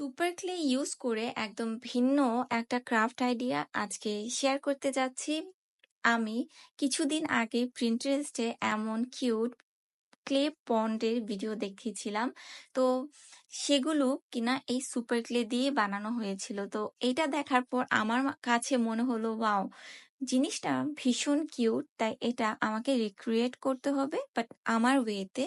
Super clay use করে একদম ভিন্ন একটা ক্রাফট আইডিয়া আজকে শেয়ার করতে যাচ্ছি। আমি কিছুদিন আগে Pinterest-এ এমন কিউট ক্লে পন্ডের ভিডিও দেখেছিলাম। তো সেগুলো কিনা এই সুপার ক্লে দিয়ে বানানো হয়েছিল। তো এটা দেখার পর আমার কাছে মনে হলো ওয়াও! জিনিসটা ভীষণ কিউট। তাই এটা আমাকে রিক্রিয়েট করতে হবে বাট আমার ওয়েতে।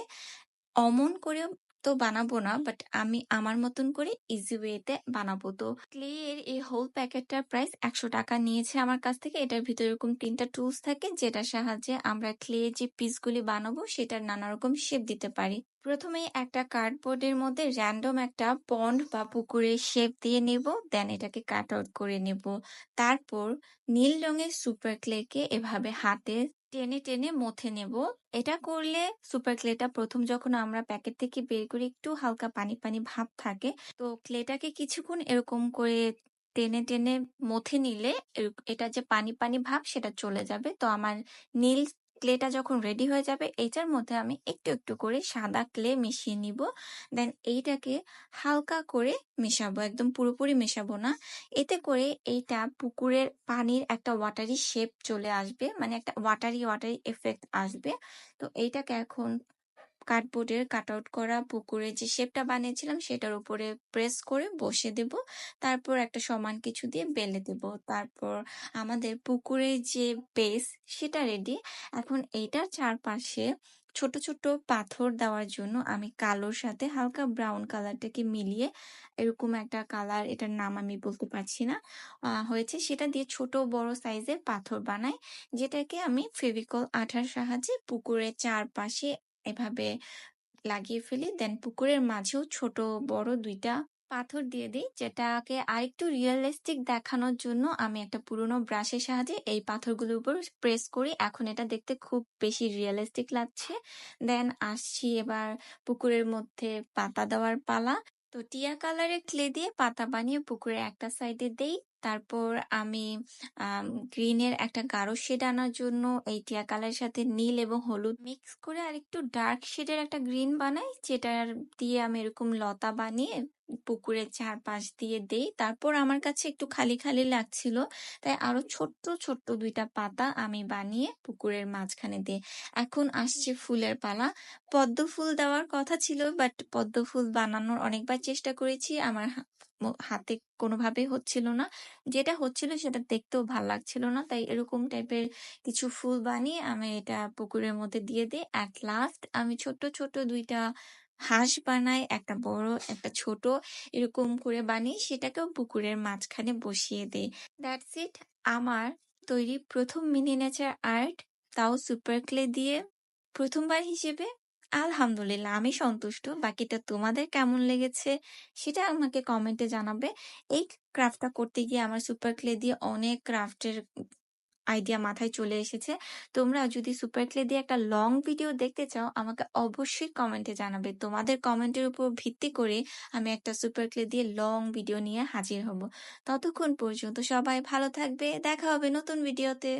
অমন করে তো বানাবো না বাট আমি আমার মতন করে ইজি ওয়েতে বানাবো। তো ক্লে এর এই হোল প্যাকেটটার প্রাইস ৳১০০ নিয়েছে আমার কাছ থেকে। এটার ভিতরে এরকম তিনটা টুলস থাকে, যেটার সাহায্যে আমরা ক্লে যে পিসগুলি বানাবো, সেটার নানারকম শেপ দিতে পারি। প্রথমেই একটা কার্ডবোর্ডের মধ্যে র‍্যান্ডম একটা পন্ড বা পুকুরের শেপ দিয়ে নেব। দেন এটাকে কাট আউট করে নেব। তারপর নীল রঙের সুপার ক্লেকে এভাবে হাতে টেনে, টেনে মথে নেব। এটা করলে সুপার ক্লেটা প্রথম যখন আমরা প্যাকেট থেকে বের করে একটু হালকা পানি, পানি ভাব থাকে। তো ক্লেটাকে কিছুক্ষণ এরকম করে টেনে, টেনে মথে নিলে এটা যে পানি, পানি ভাব সেটা চলে যাবে। তো আমার নীল ক্লেটা যখন রেডি হয়ে যাবে এইটার মধ্যে আমি একটু, একটু করে সাদা ক্লে মিশিয়ে নিব। দেন এইটাকে হালকা করে মেশাবো। একদম পুরোপুরি মেশাবো না। এতে করে এইটা পুকুরের পানির একটা ওয়াটারি শেপ চলে আসবে। মানে একটা ওয়াটারি, ওয়াটারি এফেক্ট আসবে। তো এইটাকে এখন কার্ডবোর্ডের কাট আউট করা পুকুরের যে শেপটা বানিয়েছিলাম সেটার উপরে প্রেস করে বসে দেব। তারপর একটা সমান কিছু দিয়ে বেলে দেব। তারপর আমাদের পুকুরের যে বেস সেটা রেডি। এখন এইটার চারপাশে ছোট, ছোট পাথর দেওয়ার জন্য আমি কালোর সাথে হালকা ব্রাউন কালারটাকে মিলিয়ে এরকম একটা কালার এটার নাম আমি বলতে পারছি না। হয়েছে সেটা দিয়ে ছোট বড় সাইজের পাথর বানাই। যেটাকে আমি ফেভিকল আঠার সাহায্যে পুকুরের চারপাশে এভাবে লাগিয়ে ফেলি। দেন পুকুরের মাঝেও ছোট বড় দুইটা পাথর দিয়ে দিই, যেটাকে আরেকটু রিয়ালিস্টিক দেখানোর জন্য আমি একটা পুরোনো ব্রাশের সাহায্যে এই পাথরগুলোর উপর প্রেস করি। এখন এটা দেখতে খুব বেশি রিয়ালিস্টিক লাগছে। দেন আসছি এবার পুকুরের মধ্যে পাতা দেওয়ার পালা। তো টিয়া কালারের ক্লে দিয়ে পাতা বানিয়ে পুকুরের একটা সাইডে দেই। তারপর আমি গ্রিনের একটা গাঢ় শেড আনার জন্য এই টিয়া কালারের সাথে নীল এবং হলুদ মিক্স করে আর একটু ডার্ক শেডের একটা গ্রিন বানাই। যেটা দিয়ে আমি এরকম লতা বানিয়ে পুকুরের চারপাশ দিয়ে দেই। তারপর আমার কাছে একটু খালি, খালি লাগছিল। তাই আরও ছোট্ট, ছোট্ট দুইটা পাতা আমি বানিয়ে পুকুরের মাঝখানে দেই। এখন আসছে ফুলের পালা। পদ্ম ফুল দেওয়ার কথা ছিল বাট পদ্ম ফুল বানানোর অনেকবার চেষ্টা করেছি। আমার হাতে কোনোভাবেই হচ্ছিল না। যেটা হচ্ছিল সেটা দেখতেও ভালো লাগছিল না। তাই এরকম টাইপের কিছু ফুল বানিয়ে আমি এটা পুকুরের মধ্যে দিয়ে দেই। অ্যাট লাস্ট আমি ছোট্ট, ছোট্ট ২ টা হাঁস বানাই। একটা বড়, একটা ছোট। এরকম করে বানিয়ে সেটাকেও পুকুরের মাঝখানে বসিয়ে দেয় দ্যাটস ইট আমার তৈরি প্রথম মিনি নেচার আর্ট তাও সুপার ক্লে দিয়ে। প্রথমবার হিসেবে আলহামদুলিল্লাহ আমি সন্তুষ্ট। বাকিটা তোমাদের কেমন লেগেছে সেটা আমাকে কমেন্টে জানাবে। এই ক্রাফটটা করতে গিয়ে আমার সুপার ক্লে দিয়ে অনেক ক্রাফটের আইডিয়া মাথায় চলে এসেছে। তোমরা যদি সুপার ক্লে দিয়ে একটা লং ভিডিও দেখতে চাও, আমাকে অবশ্যই কমেন্টে জানাবে। তোমাদের কমেন্টের উপর ভিত্তি করে আমি একটা সুপার ক্লে দিয়ে লং ভিডিও নিয়ে হাজির হব। ততক্ষণ পর্যন্ত সবাই ভালো থাকবে। দেখা হবে নতুন ভিডিওতে।